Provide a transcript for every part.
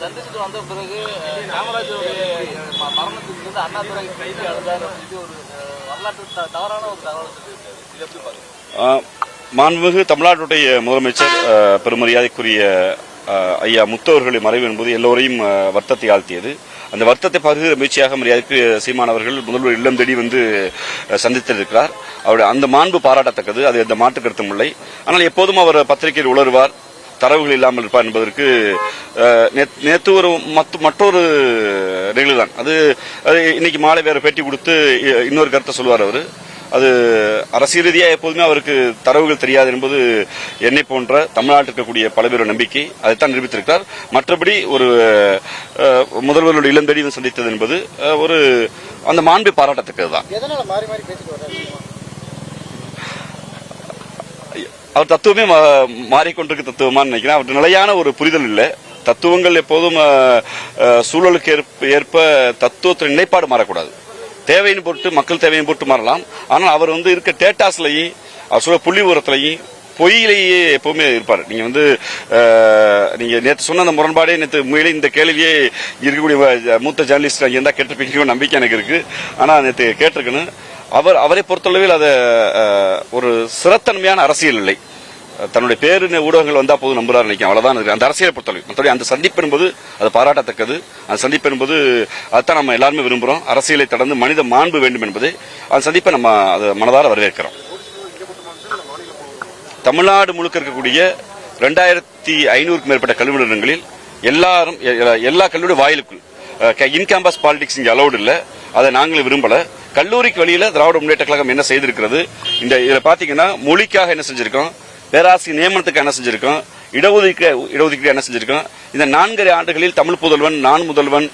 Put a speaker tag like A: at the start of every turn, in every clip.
A: சந்திச்சுட்டு வந்த பிறகு காமராஜருடைய மரணத்துக்கு வந்து அண்ணாதுரை கைது அழுதார் அப்படின்னு ஒரு வரலாற்று தவறான ஒரு தகவல் சொல்லியிருக்காரு இது எப்படி பாருங்க
B: மாண்புமிகு தமிழ்நாட்டுடைய முதலமைச்சர் பெருமரியாதைக்குரிய ஐயா முத்தவர்களின் மறைவு என்பது எல்லோரையும் வருத்தத்தை ஆழ்த்தியது. அந்த வருத்தத்தை பகிர்கிற முயற்சியாக மரியாதைக்கு சீமான் அவர்கள் முதல்வர் இல்லம் தேடி வந்து சந்தித்திருக்கிறார். அவருடைய அந்த மாண்பு பாராட்டத்தக்கது. அது எந்த மாற்று கருத்தும் இல்லை. ஆனால் எப்போதும் அவர் பத்திரிகையில் உளருவார் தரவுகள் இல்லாமல் இருப்பார் என்பதற்கு நேற்று நேத்து ஒரு மற்றொரு நிகழ்வு தான். அது இன்னைக்கு மாலை வேற பேட்டி கொடுத்து இ- இன்னொரு கருத்தை சொல்லுவார் அவர். அது அரசியல் ரீதியாக எப்போதுமே அவருக்கு தரவுகள் தெரியாது என்பது என்னை போன்ற தமிழ்நாட்டில் இருக்கக்கூடிய பல பேரோட நம்பிக்கை அதைத்தான் நிரூபித்திருக்கிறார். மற்றபடி ஒரு அஹ், முதல்வர்களுடைய இளம் வந்து சந்தித்தது என்பது ஒரு அந்த மாண்பை பாராட்டத்தக்கது தான் அவர் தத்துவமே மாறிக்கொண்டிருக்க தத்துவமான்னு நினைக்கிறேன். அவர் நிலையான ஒரு புரிதல் இல்லை. தத்துவங்கள் எப்போதும் சூழலுக்கு ஏற்ப- ஏற்ப தத்துவத்தின் நிலைப்பாடு மாறக்கூடாது. தேவையின் பொருட்டு மக்கள் தேவையின் பொருட்டு மாறலாம். ஆனால் அவர் வந்து இருக்க டேட்டாஸ்லையும் அவர் சொல்ல புள்ளி உரத்துலையும் பொய்யிலேயே எப்பவுமே இருப்பார். நீங்க வந்து நீங்க நேற்று சொன்ன அந்த முரண்பாடே நேற்று உண்மையிலே இந்த கேள்வியே இருக்கக்கூடிய மூத்த ஜேர்னலிஸ்ட் இருந்தா கேட்டிருப்பீங்க நம்பிக்கை எனக்கு இருக்கு. ஆனா நேற்று கேட்டிருக்கேன்னு அவர் அவரை பொறுத்தளவில் அது ஒரு சிறத்தன்மையான அரசியல் இல்லை தன்னுடைய பேரு ஊடகங்கள் வந்தா போதும் நம்புறாரு நினைக்கிறேன். அவ்வளவுதான் இருக்கு. அந்த அரசியலை பொறுத்தவரை. மற்றபடி அந்த சந்திப்பு என்பது அது பாராட்டத்தக்கது. அந்த சந்திப்பு என்பது அதுதான் நம்ம எல்லாருமே விரும்புகிறோம் அரசியலை தொடர்ந்து மனித மாண்பு வேண்டும் என்பது அந்த சந்திப்பை நம்ம அதை மனதார வரவேற்கிறோம். தமிழ்நாடு முழுக்க இருக்கக்கூடிய ரெண்டாயிரத்தி ஐநூறுக்கும் மேற்பட்ட கல்வி நிறுவனங்களில் எல்லாரும் எ- எல்லா கல்லூரி வாயிலுக்குள் இன் கேம்பஸ் பாலிடிக்ஸ் இங்கே அலௌடு இல்லை. அதை நாங்களும் விரும்பல. கல்லூரிக்கு வழியில் திராவிட முன்னேற்ற கழகம் என்ன செய்திருக்கிறது? இந்த இதில் பார்த்தீங்கன்னா மொழிக்காக என்ன செஞ்சுருக்கோம்? பேராசிரியர் நியமனத்துக்கு என்ன செஞ்சிருக்கோம்? இடஒதுக்கீடு இடஒதுக்கீடு என்ன செஞ்சிருக்கோம்? இந்த நான்கரை ஆண்டுகளில் தமிழ் புதல்வன் நான் முதல்வன்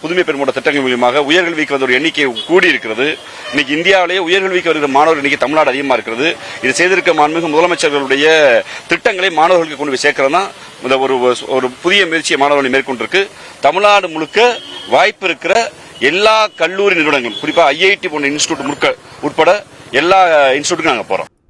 B: புதுமை புதுமை பெருமோட திட்டங்கள் மூலியமாக உயர்கல்விக்கு வந்த ஒரு எண்ணிக்கை கூடி இருக்கிறது இன்னைக்கு இந்தியாவிலேயே உயர்கல்விக்கு வருகிற மாணவர் எண்ணிக்கை தமிழ்நாடு அதிகமாக இருக்கிறது. இது செய்திருக்க மாண்புமிகு முதலமைச்சர்களுடைய திட்டங்களை மாணவர்களுக்கு கொண்டு போய் சேர்க்கிறது தான் இந்த ஒரு ஒரு புதிய முயற்சியை மாணவர்கள் மேற்கொண்டிருக்கு. தமிழ்நாடு முழுக்க வாய்ப்பு இருக்கிற எல்லா கல்லூரி நிறுவனங்களும் குறிப்பாக ஐஐடி போன்ற இன்ஸ்டியூட் முழுக்க உட்பட எல்லா இன்ஸ்டியூட்டுக்கும் நாங்கள் போகிறோம்